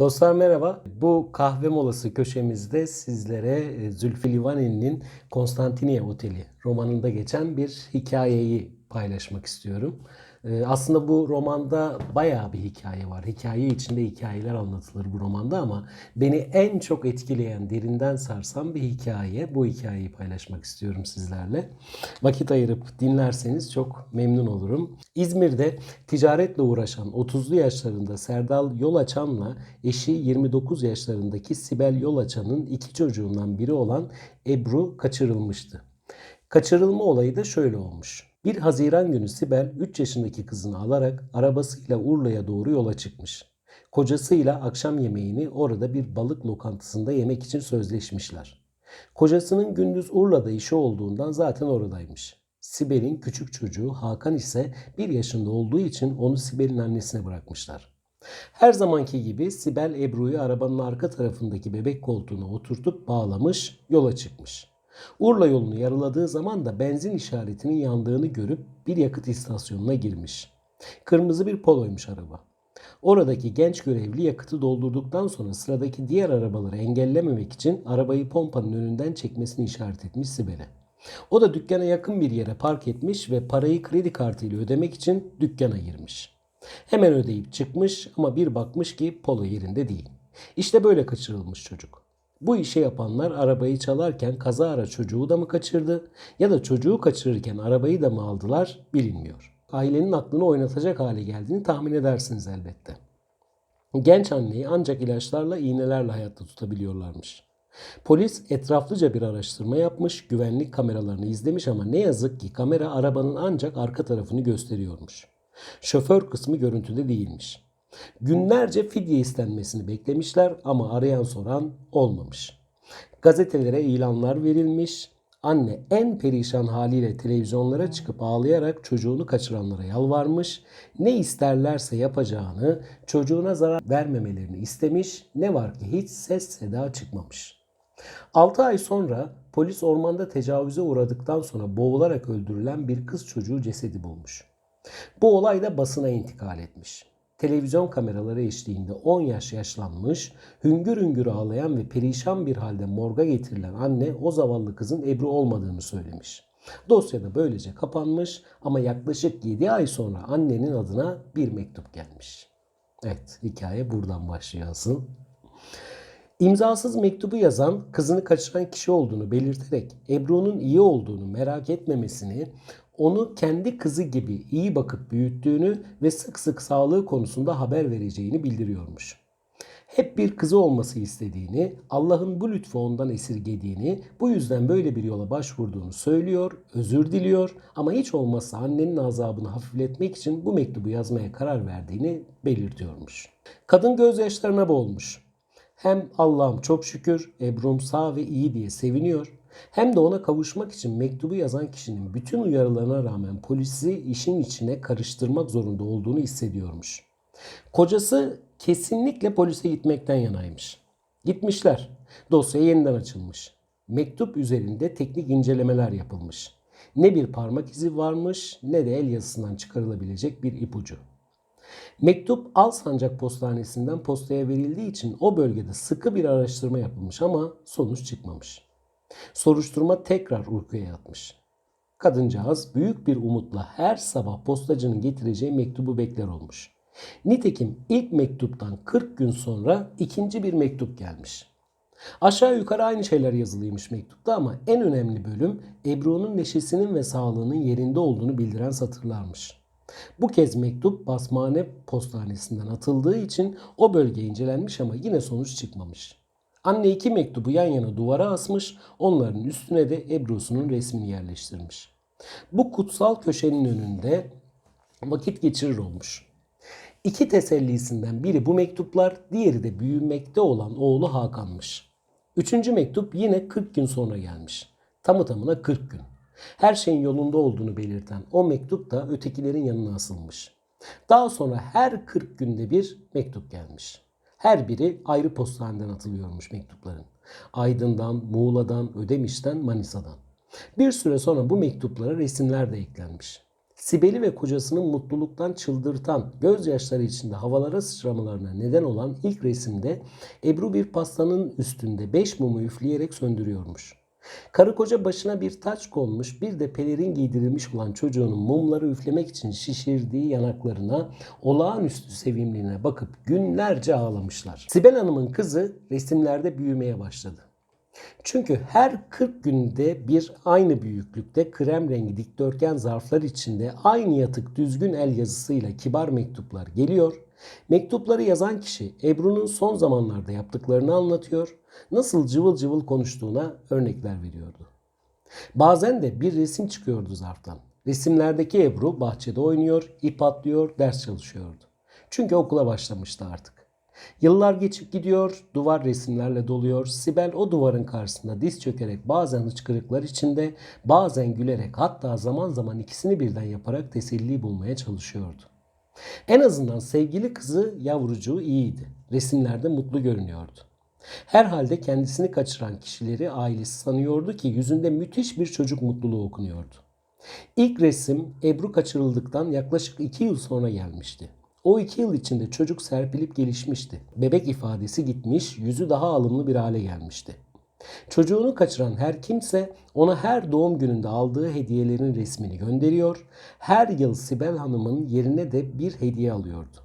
Dostlar merhaba. Bu kahve molası köşemizde sizlere e, Zülfü Livaneli'nin Konstantiniye Oteli romanında geçen bir hikayeyi paylaşmak istiyorum. E, Aslında bu romanda bayağı bir hikaye var. Hikaye içinde hikayeler anlatılır bu romanda ama beni en çok etkileyen, derinden sarsan bir hikaye. Bu hikayeyi paylaşmak istiyorum sizlerle. Vakit ayırıp dinlerseniz çok memnun olurum. İzmir'de ticaretle uğraşan 30'lu yaşlarında Serdal Yolaçan'la eşi 29 yaşlarındaki Sibel Yolaçan'ın iki çocuğundan biri olan Ebru kaçırılmıştı. Kaçırılma olayı da şöyle olmuş. 1 Haziran günü Sibel 3 yaşındaki kızını alarak arabasıyla Urla'ya doğru yola çıkmış. Kocasıyla akşam yemeğini orada bir balık lokantasında yemek için sözleşmişler. Kocasının gündüz Urla'da işi olduğundan zaten oradaymış. Sibel'in küçük çocuğu Hakan ise 1 yaşında olduğu için onu Sibel'in annesine bırakmışlar. Her zamanki gibi Sibel Ebru'yu arabanın arka tarafındaki bebek koltuğuna oturtup bağlamış, yola çıkmış. Urla yolunu yarıladığı zaman da benzin işaretinin yandığını görüp bir yakıt istasyonuna girmiş. Kırmızı bir poloymuş araba. Oradaki genç görevli yakıtı doldurduktan sonra sıradaki diğer arabaları engellememek için arabayı pompanın önünden çekmesini işaret etmiş Sibel'e. O da dükkana yakın bir yere park etmiş ve parayı kredi kartıyla ödemek için dükkana girmiş. Hemen ödeyip çıkmış ama bir bakmış ki polo yerinde değil. İşte böyle kaçırılmış çocuk. Bu işi yapanlar arabayı çalarken kazara çocuğu da mı kaçırdı ya da çocuğu kaçırırken arabayı da mı aldılar bilinmiyor. Ailenin aklını oynatacak hale geldiğini tahmin edersiniz elbette. Genç anneyi ancak ilaçlarla, iğnelerle hayatta tutabiliyorlarmış. Polis etraflıca bir araştırma yapmış, güvenlik kameralarını izlemiş ama ne yazık ki kamera arabanın ancak arka tarafını gösteriyormuş. Şoför kısmı görüntüde değilmiş. Günlerce fidye istenmesini beklemişler ama arayan soran olmamış. Gazetelere ilanlar verilmiş. Anne en perişan haliyle televizyonlara çıkıp ağlayarak çocuğunu kaçıranlara yalvarmış. Ne isterlerse yapacağını, çocuğuna zarar vermemelerini istemiş. Ne var ki hiç ses seda çıkmamış. 6 ay sonra polis ormanda tecavüze uğradıktan sonra boğularak öldürülen bir kız çocuğu cesedi bulmuş. Bu olay da basına intikal etmiş. Televizyon kameraları eşliğinde 10 yaş yaşlanmış, hüngür hüngür ağlayan ve perişan bir halde morga getirilen anne o zavallı kızın Ebru olmadığını söylemiş. Dosya da böylece kapanmış ama yaklaşık 7 ay sonra annenin adına bir mektup gelmiş. Evet, hikaye buradan başlıyor. İmzasız mektubu yazan kızını kaçıran kişi olduğunu belirterek Ebru'nun iyi olduğunu merak etmemesini, onu kendi kızı gibi iyi bakıp büyüttüğünü ve sık sık sağlığı konusunda haber vereceğini bildiriyormuş. Hep bir kızı olması istediğini, Allah'ın bu lütfu ondan esirgediğini, bu yüzden böyle bir yola başvurduğunu söylüyor, özür diliyor ama hiç olmazsa annenin azabını hafifletmek için bu mektubu yazmaya karar verdiğini belirtiyormuş. Kadın gözyaşlarına boğulmuş. Hem Allah'ım çok şükür Ebru'm sağ ve iyi diye seviniyor. Hem de ona kavuşmak için mektubu yazan kişinin bütün uyarılarına rağmen polisi işin içine karıştırmak zorunda olduğunu hissediyormuş. Kocası kesinlikle polise gitmekten yanaymış. Gitmişler. Dosya yeniden açılmış. Mektup üzerinde teknik incelemeler yapılmış. Ne bir parmak izi varmış ne de el yazısından çıkarılabilecek bir ipucu. Mektup Alsancak Postanesi'nden postaya verildiği için o bölgede sıkı bir araştırma yapılmış ama sonuç çıkmamış. Soruşturma tekrar uykuya yatmış. Kadıncağız büyük bir umutla her sabah postacının getireceği mektubu bekler olmuş. Nitekim ilk mektuptan 40 gün sonra ikinci bir mektup gelmiş. Aşağı yukarı aynı şeyler yazılıymış mektupta ama en önemli bölüm Ebru'nun neşesinin ve sağlığının yerinde olduğunu bildiren satırlarmış. Bu kez mektup basmane postanesinden atıldığı için o bölge incelenmiş ama yine sonuç çıkmamış. Anne iki mektubu yan yana duvara asmış, onların üstüne de Ebru'sunun resmini yerleştirmiş. Bu kutsal köşenin önünde vakit geçirir olmuş. İki tesellisinden biri bu mektuplar, diğeri de büyümekte olan oğlu Hakan'mış. Üçüncü mektup yine 40 gün sonra gelmiş. Tamı tamına 40 gün. Her şeyin yolunda olduğunu belirten o mektup da ötekilerin yanına asılmış. Daha sonra her 40 günde bir mektup gelmiş. Her biri ayrı postaneden atılıyormuş mektupların. Aydın'dan, Muğla'dan, Ödemiş'ten, Manisa'dan. Bir süre sonra bu mektuplara resimler de eklenmiş. Sibel'i ve kocasının mutluluktan çıldırtan, gözyaşları içinde havalara sıçramalarına neden olan ilk resimde Ebru bir pastanın üstünde beş mumu üfleyerek söndürüyormuş. Karı koca başına bir taç konmuş, bir de pelerin giydirilmiş olan çocuğunun mumları üflemek için şişirdiği yanaklarına, olağanüstü sevimliğine bakıp günlerce ağlamışlar. Sibel Hanım'ın kızı resimlerde büyümeye başladı. Çünkü her 40 günde bir aynı büyüklükte krem rengi dikdörtgen zarflar içinde aynı yatık düzgün el yazısıyla kibar mektuplar geliyor. Mektupları yazan kişi Ebru'nun son zamanlarda yaptıklarını anlatıyor, nasıl cıvıl cıvıl konuştuğuna örnekler veriyordu. Bazen de bir resim çıkıyordu zarftan. Resimlerdeki Ebru bahçede oynuyor, ip atlıyor, ders çalışıyordu. Çünkü okula başlamıştı artık. Yıllar geçip gidiyor, duvar resimlerle doluyor. Sibel o duvarın karşısında diz çökerek bazen hıçkırıklar içinde, bazen gülerek hatta zaman zaman ikisini birden yaparak teselli bulmaya çalışıyordu. En azından sevgili kızı yavrucuğu iyiydi. Resimlerde mutlu görünüyordu. Herhalde kendisini kaçıran kişileri ailesi sanıyordu ki yüzünde müthiş bir çocuk mutluluğu okunuyordu. İlk resim Ebru kaçırıldıktan yaklaşık iki yıl sonra gelmişti. O iki yıl içinde çocuk serpilip gelişmişti. Bebek ifadesi gitmiş, yüzü daha alımlı bir hale gelmişti. Çocuğunu kaçıran her kimse ona her doğum gününde aldığı hediyelerin resmini gönderiyor. Her yıl Sibel Hanım'ın yerine de bir hediye alıyordu.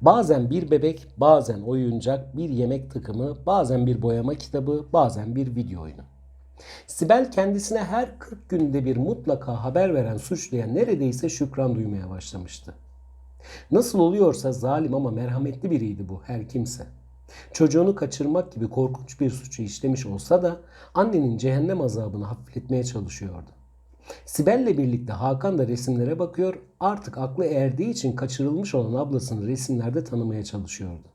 Bazen bir bebek, bazen oyuncak, bir yemek takımı, bazen bir boyama kitabı, bazen bir video oyunu. Sibel kendisine her 40 günde bir mutlaka haber veren suçluya neredeyse şükran duymaya başlamıştı. Nasıl oluyorsa zalim ama merhametli biriydi bu her kimse. Çocuğunu kaçırmak gibi korkunç bir suçu işlemiş olsa da annenin cehennem azabını hafifletmeye çalışıyordu. Sibel'le birlikte Hakan da resimlere bakıyor, artık aklı erdiği için kaçırılmış olan ablasını resimlerde tanımaya çalışıyordu.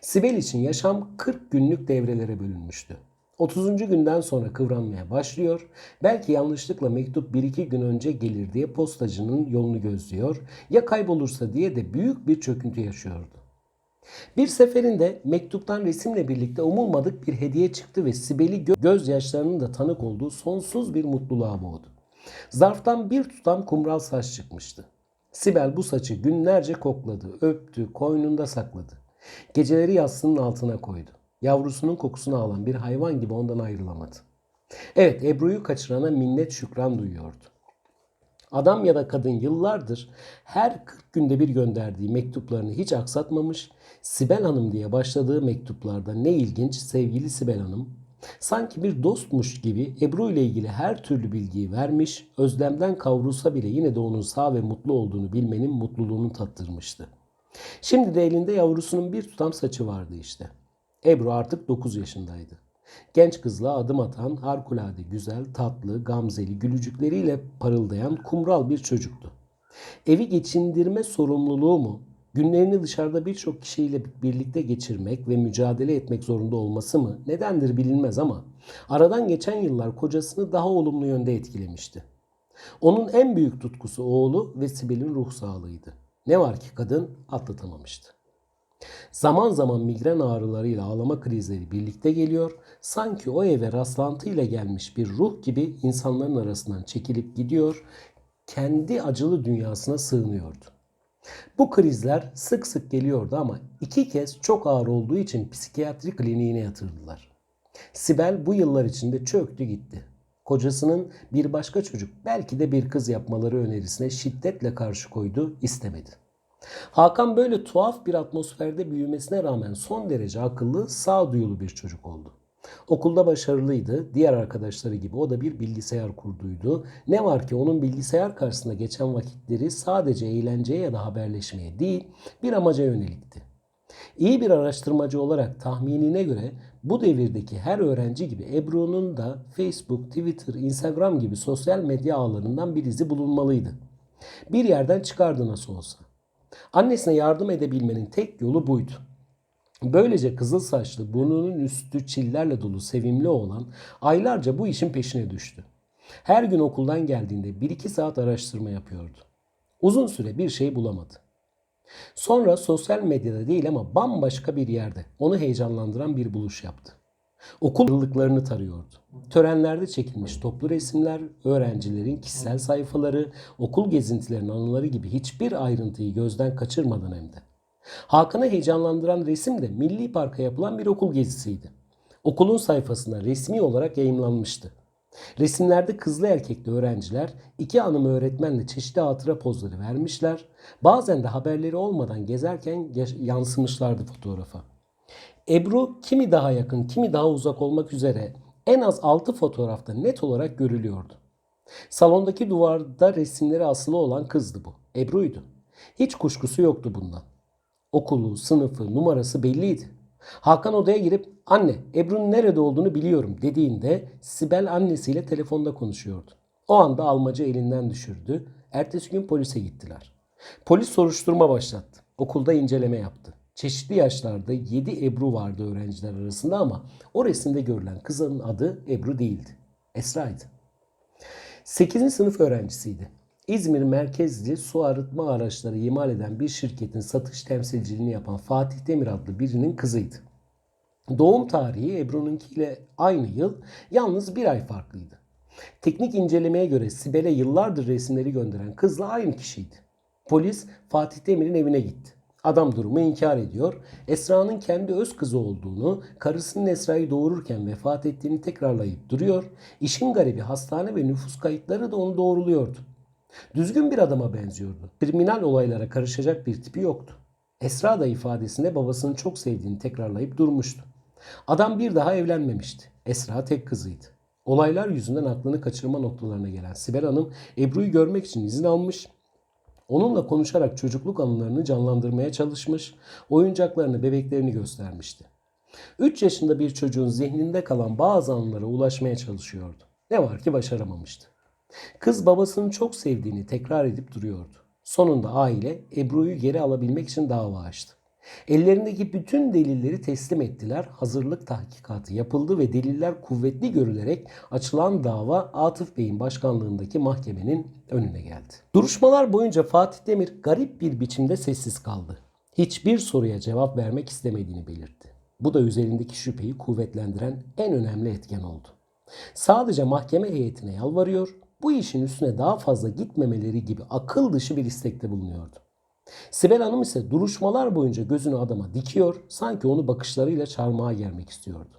Sibel için yaşam 40 günlük devrelere bölünmüştü. 30. günden sonra kıvranmaya başlıyor. Belki yanlışlıkla mektup 1-2 gün önce gelir diye postacının yolunu gözlüyor. Ya kaybolursa diye de büyük bir çöküntü yaşıyordu. Bir seferinde mektuptan resimle birlikte umulmadık bir hediye çıktı ve Sibel'i gö- gözyaşlarının da tanık olduğu sonsuz bir mutluluğa boğdu. Zarftan bir tutam kumral saç çıkmıştı. Sibel bu saçı günlerce kokladı, öptü, koynunda sakladı. Geceleri yastığının altına koydu. Yavrusunun kokusunu alan bir hayvan gibi ondan ayrılamadı. Evet Ebru'yu kaçırana minnet şükran duyuyordu. Adam ya da kadın yıllardır her 40 günde bir gönderdiği mektuplarını hiç aksatmamış, Sibel Hanım diye başladığı mektuplarda ne ilginç sevgili Sibel Hanım, sanki bir dostmuş gibi Ebru ile ilgili her türlü bilgiyi vermiş, özlemden kavrulsa bile yine de onun sağ ve mutlu olduğunu bilmenin mutluluğunu tattırmıştı. Şimdi de elinde yavrusunun bir tutam saçı vardı işte. Ebru artık 9 yaşındaydı. Genç kızla adım atan, harikulade güzel, tatlı, gamzeli, gülücükleriyle parıldayan kumral bir çocuktu. Evi geçindirme sorumluluğu mu, günlerini dışarıda birçok kişiyle birlikte geçirmek ve mücadele etmek zorunda olması mı nedendir bilinmez ama aradan geçen yıllar kocasını daha olumlu yönde etkilemişti. Onun en büyük tutkusu oğlu ve Sibel'in ruh sağlığıydı. Ne var ki kadın atlatamamıştı. Zaman zaman migren ağrılarıyla ağlama krizleri birlikte geliyor. Sanki o eve rastlantıyla gelmiş bir ruh gibi insanların arasından çekilip gidiyor. Kendi acılı dünyasına sığınıyordu. Bu krizler sık sık geliyordu ama iki kez çok ağır olduğu için psikiyatri kliniğine yatırdılar. Sibel bu yıllar içinde çöktü gitti. Kocasının bir başka çocuk belki de bir kız yapmaları önerisine şiddetle karşı koydu, istemedi. Hakan böyle tuhaf bir atmosferde büyümesine rağmen son derece akıllı, sağduyulu bir çocuk oldu. Okulda başarılıydı. Diğer arkadaşları gibi o da bir bilgisayar kurduydu. Ne var ki onun bilgisayar karşısında geçen vakitleri sadece eğlenceye ya da haberleşmeye değil, bir amaca yönelikti. İyi bir araştırmacı olarak tahminine göre bu devirdeki her öğrenci gibi Ebru'nun da Facebook, Twitter, Instagram gibi sosyal medya ağlarından bir izi bulunmalıydı. Bir yerden çıkardı nasıl olsa. Annesine yardım edebilmenin tek yolu buydu. Böylece kızıl saçlı, burnunun üstü çillerle dolu sevimli oğlan aylarca bu işin peşine düştü. Her gün okuldan geldiğinde 1-2 saat araştırma yapıyordu. Uzun süre bir şey bulamadı. Sonra sosyal medyada değil ama bambaşka bir yerde onu heyecanlandıran bir buluş yaptı. Okul yıllıklarını tarıyordu. Törenlerde çekilmiş toplu resimler, öğrencilerin kişisel sayfaları, okul gezintilerinin anıları gibi hiçbir ayrıntıyı gözden kaçırmadan hem de. Hakan'ı heyecanlandıran resim de Milli Park'a yapılan bir okul gezisiydi. Okulun sayfasına resmi olarak yayımlanmıştı. Resimlerde kızlı erkekli öğrenciler iki hanım öğretmenle çeşitli hatıra pozları vermişler. Bazen de haberleri olmadan gezerken yansımışlardı fotoğrafa. Ebru kimi daha yakın, kimi daha uzak olmak üzere en az 6 fotoğrafta net olarak görülüyordu. Salondaki duvarda resimleri asılı olan kızdı bu. Ebru'ydu. Hiç kuşkusu yoktu bundan. Okulu, sınıfı, numarası belliydi. Hakan odaya girip anne Ebru'nun nerede olduğunu biliyorum dediğinde Sibel annesiyle telefonda konuşuyordu. O anda almacı elinden düşürdü. Ertesi gün polise gittiler. Polis soruşturma başlattı. Okulda inceleme yaptı. Çeşitli yaşlarda 7 Ebru vardı öğrenciler arasında ama o resimde görülen kızın adı Ebru değildi. Esra'ydı. 8. sınıf öğrencisiydi. İzmir merkezli su arıtma araçları imal eden bir şirketin satış temsilciliğini yapan Fatih Demir adlı birinin kızıydı. Doğum tarihi Ebru'nunkiyle aynı yıl yalnız bir ay farklıydı. Teknik incelemeye göre Sibel'e yıllardır resimleri gönderen kızla aynı kişiydi. Polis Fatih Demir'in evine gitti. Adam durumu inkar ediyor. Esra'nın kendi öz kızı olduğunu, karısının Esra'yı doğururken vefat ettiğini tekrarlayıp duruyor. İşin garibi hastane ve nüfus kayıtları da onu doğruluyordu. Düzgün bir adama benziyordu. Kriminal olaylara karışacak bir tipi yoktu. Esra da ifadesinde babasını çok sevdiğini tekrarlayıp durmuştu. Adam bir daha evlenmemişti. Esra tek kızıydı. Olaylar yüzünden aklını kaçırma noktalarına gelen Sibel Hanım Ebru'yu görmek için izin almış. Onunla konuşarak çocukluk anılarını canlandırmaya çalışmış, oyuncaklarını, bebeklerini göstermişti. 3 yaşında bir çocuğun zihninde kalan bazı anılara ulaşmaya çalışıyordu. Ne var ki başaramamıştı. Kız babasını çok sevdiğini tekrar edip duruyordu. Sonunda aile Ebru'yu geri alabilmek için dava açtı. Ellerindeki bütün delilleri teslim ettiler. Hazırlık tahkikatı yapıldı ve deliller kuvvetli görülerek açılan dava Atıf Bey'in başkanlığındaki mahkemenin önüne geldi. Duruşmalar boyunca Fatih Demir garip bir biçimde sessiz kaldı. Hiçbir soruya cevap vermek istemediğini belirtti. Bu da üzerindeki şüpheyi kuvvetlendiren en önemli etken oldu. Sadece mahkeme heyetine yalvarıyor, bu işin üstüne daha fazla gitmemeleri gibi akıl dışı bir istekte bulunuyordu. Sibel Hanım ise duruşmalar boyunca gözünü adama dikiyor, sanki onu bakışlarıyla çarmıha germek istiyordu.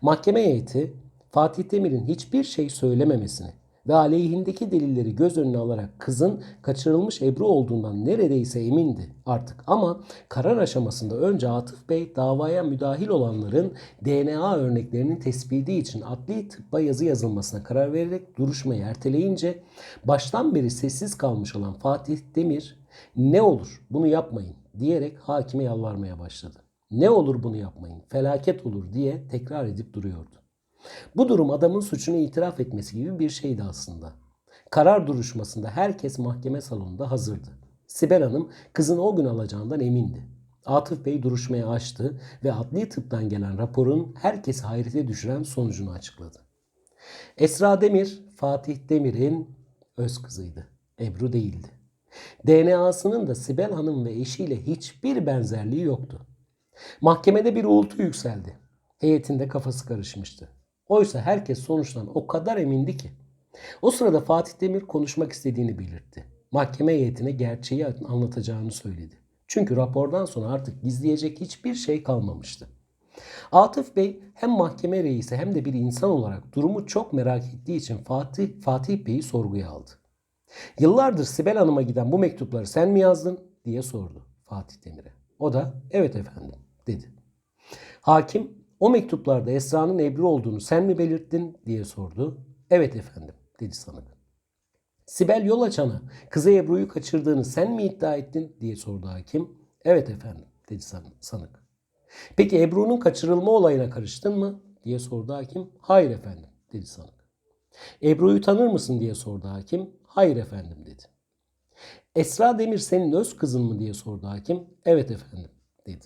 Mahkeme heyeti Fatih Demir'in hiçbir şey söylememesini ve aleyhindeki delilleri göz önüne alarak kızın kaçırılmış Ebru olduğundan neredeyse emindi artık ama karar aşamasında önce Atıf Bey davaya müdahil olanların DNA örneklerinin tespiti için adli tıbba yazı yazılmasına karar vererek duruşmayı erteleyince baştan beri sessiz kalmış olan Fatih Demir ne olur bunu yapmayın diyerek hakime yalvarmaya başladı. Ne olur bunu yapmayın, felaket olur diye tekrar edip duruyordu. Bu durum adamın suçunu itiraf etmesi gibi bir şeydi aslında. Karar duruşmasında herkes mahkeme salonunda hazırdı. Sibel Hanım kızını o gün alacağından emindi. Atıf Bey duruşmaya açtı ve adli tıptan gelen raporun herkesi hayrete düşüren sonucunu açıkladı. Esra Demir, Fatih Demir'in öz kızıydı. Ebru değildi. DNA'sının da Sibel Hanım ve eşiyle hiçbir benzerliği yoktu. Mahkemede bir uğultu yükseldi. Heyetinde kafası karışmıştı. Oysa herkes sonuçtan o kadar emindi ki. O sırada Fatih Demir konuşmak istediğini belirtti. Mahkeme heyetine gerçeği anlatacağını söyledi. Çünkü rapordan sonra artık gizleyecek hiçbir şey kalmamıştı. Atıf Bey hem mahkeme reisi hem de bir insan olarak durumu çok merak ettiği için Fatih, Fatih Bey'i sorguya aldı. Yıllardır Sibel Hanım'a giden bu mektupları sen mi yazdın diye sordu Fatih Demir'e. O da evet efendim dedi. Hakim o mektuplarda Esra'nın Ebru olduğunu sen mi belirttin diye sordu. Evet efendim dedi sanık. Sibel yol açanı kızı Ebru'yu kaçırdığını sen mi iddia ettin diye sordu hakim. Evet efendim dedi san- sanık. Peki Ebru'nun kaçırılma olayına karıştın mı diye sordu hakim. Hayır efendim dedi sanık. Ebru'yu tanır mısın diye sordu hakim. Hayır efendim dedi. Esra Demir senin öz kızın mı diye sordu hakim. Evet efendim dedi.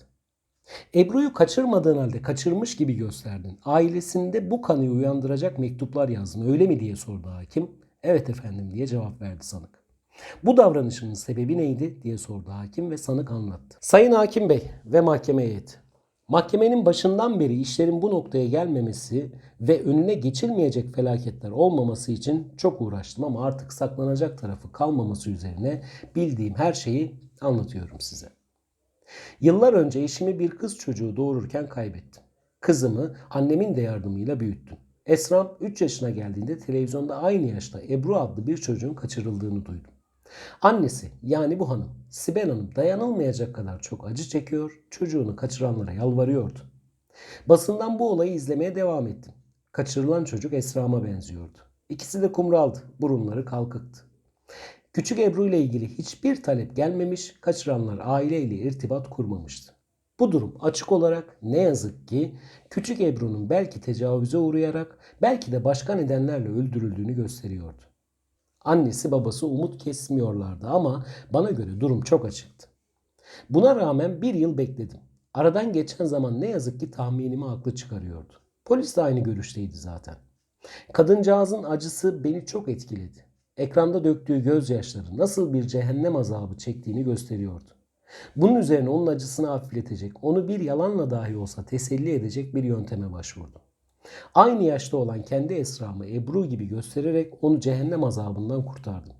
Ebru'yu kaçırmadığın halde kaçırmış gibi gösterdin. Ailesinde bu kanıyı uyandıracak mektuplar yazdın öyle mi diye sordu hakim. Evet efendim diye cevap verdi sanık. Bu davranışının sebebi neydi diye sordu hakim ve sanık anlattı. Sayın Hakim Bey ve mahkeme heyeti. Mahkemenin başından beri işlerin bu noktaya gelmemesi ve önüne geçilmeyecek felaketler olmaması için çok uğraştım ama artık saklanacak tarafı kalmaması üzerine bildiğim her şeyi anlatıyorum size. Yıllar önce eşimi bir kız çocuğu doğururken kaybettim. Kızımı annemin de yardımıyla büyüttüm. Esram 3 yaşına geldiğinde televizyonda aynı yaşta Ebru adlı bir çocuğun kaçırıldığını duydum. Annesi yani bu hanım Sibel Hanım dayanılmayacak kadar çok acı çekiyor, çocuğunu kaçıranlara yalvarıyordu. Basından bu olayı izlemeye devam ettim. Kaçırılan çocuk Esra'ma benziyordu. İkisi de kumraldı, burunları kalkıktı. Küçük Ebru ile ilgili hiçbir talep gelmemiş, kaçıranlar aileyle irtibat kurmamıştı. Bu durum açık olarak ne yazık ki küçük Ebru'nun belki tecavüze uğrayarak belki de başka nedenlerle öldürüldüğünü gösteriyordu. Annesi babası umut kesmiyorlardı ama bana göre durum çok açıktı. Buna rağmen bir yıl bekledim. Aradan geçen zaman ne yazık ki tahminimi haklı çıkarıyordu. Polis de aynı görüşteydi zaten. Kadıncağızın acısı beni çok etkiledi. Ekranda döktüğü gözyaşları nasıl bir cehennem azabı çektiğini gösteriyordu. Bunun üzerine onun acısını hafifletecek, onu bir yalanla dahi olsa teselli edecek bir yönteme başvurdum. Aynı yaşta olan kendi Esra'mı Ebru gibi göstererek onu cehennem azabından kurtardım.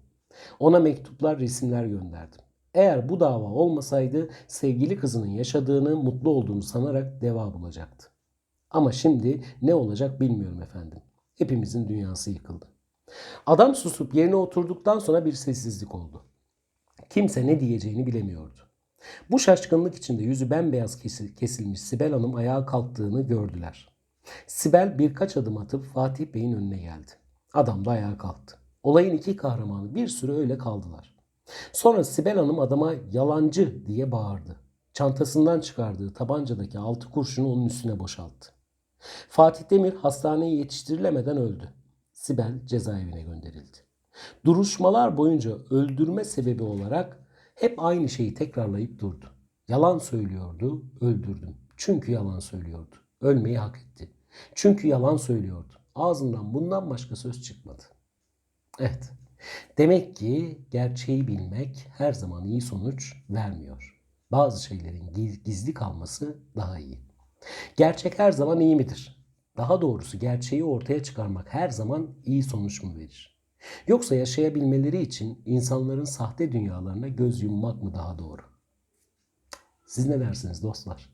Ona mektuplar, resimler gönderdim. Eğer bu dava olmasaydı sevgili kızının yaşadığını, mutlu olduğunu sanarak deva bulacaktı. Ama şimdi ne olacak bilmiyorum efendim. Hepimizin dünyası yıkıldı. Adam susup yerine oturduktan sonra bir sessizlik oldu. Kimse ne diyeceğini bilemiyordu. Bu şaşkınlık içinde yüzü bembeyaz kesil- kesilmiş Sibel Hanım ayağa kalktığını gördüler. Sibel birkaç adım atıp Fatih Bey'in önüne geldi. Adam da ayağa kalktı. Olayın iki kahramanı bir süre öyle kaldılar. Sonra Sibel Hanım adama yalancı diye bağırdı. Çantasından çıkardığı tabancadaki altı kurşunu onun üstüne boşalttı. Fatih Demir hastaneye yetiştirilemeden öldü. Sibel cezaevine gönderildi. Duruşmalar boyunca öldürme sebebi olarak hep aynı şeyi tekrarlayıp durdu. Yalan söylüyordu, öldürdüm. Çünkü yalan söylüyordu. Ölmeyi hak etti. Çünkü yalan söylüyordu. Ağzından bundan başka söz çıkmadı. Evet. Demek ki gerçeği bilmek her zaman iyi sonuç vermiyor. Bazı şeylerin giz- gizli kalması daha iyi. Gerçek her zaman iyi midir? Daha doğrusu gerçeği ortaya çıkarmak her zaman iyi sonuç mu verir? Yoksa yaşayabilmeleri için insanların sahte dünyalarına göz yummak mı daha doğru? Siz ne dersiniz dostlar?